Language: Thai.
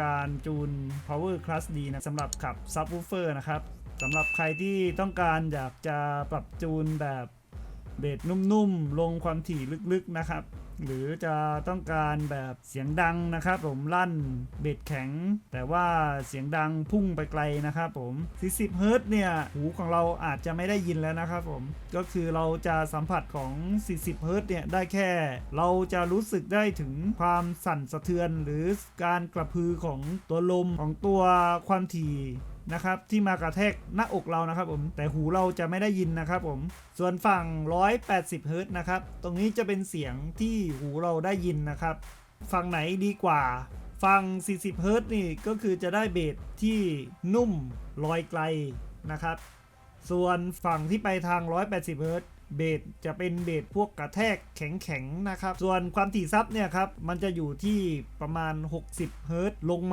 การจูน power class D นะสำหรับขับ subwoofer นะครับสำหรับใครที่ต้องการอยากจะปรับจูนแบบเบสนุ่มๆ ลงความถี่ลึกๆนะครับ หรือจะต้องการแบบเสียงดังนะครับผมลั่นเบสแข็ง แต่ว่าเสียงดังพุ่งไปไกลนะครับผม40เฮิรตซ์เนี่ยหูของเราอาจจะไม่ได้ยินแล้วนะครับผมก็คือเราจะสัมผัสของ 40เฮิรตซ์เนี่ยได้แค่ เราจะรู้สึกได้ถึงความสั่นสะเทือน หรือการกระพือของตัวลมของตัวความถี่ นะครับที่มากระแทกหน้าอกเรานะครับผมแต่หูเราจะไม่ได้ยินนะครับผมส่วนฝั่ง 180เฮิรต์นะครับตรงนี้จะเป็นเสียงที่หูเราได้ยินนะครับ ฝั่งไหนดีกว่า ฝั่ง 40เฮิรต์นี่ก็คือจะได้เบสที่นุ่มลอยไกลนะครับ ส่วนฝั่งที่ไปทาง 180เฮิรต์เบสจะเป็นเบสพวกกระแทกแข็งๆนะครับ ส่วนความถี่ซับเนี่ยครับ มันจะอยู่ที่ประมาณ 60 เฮิรต์ลงมา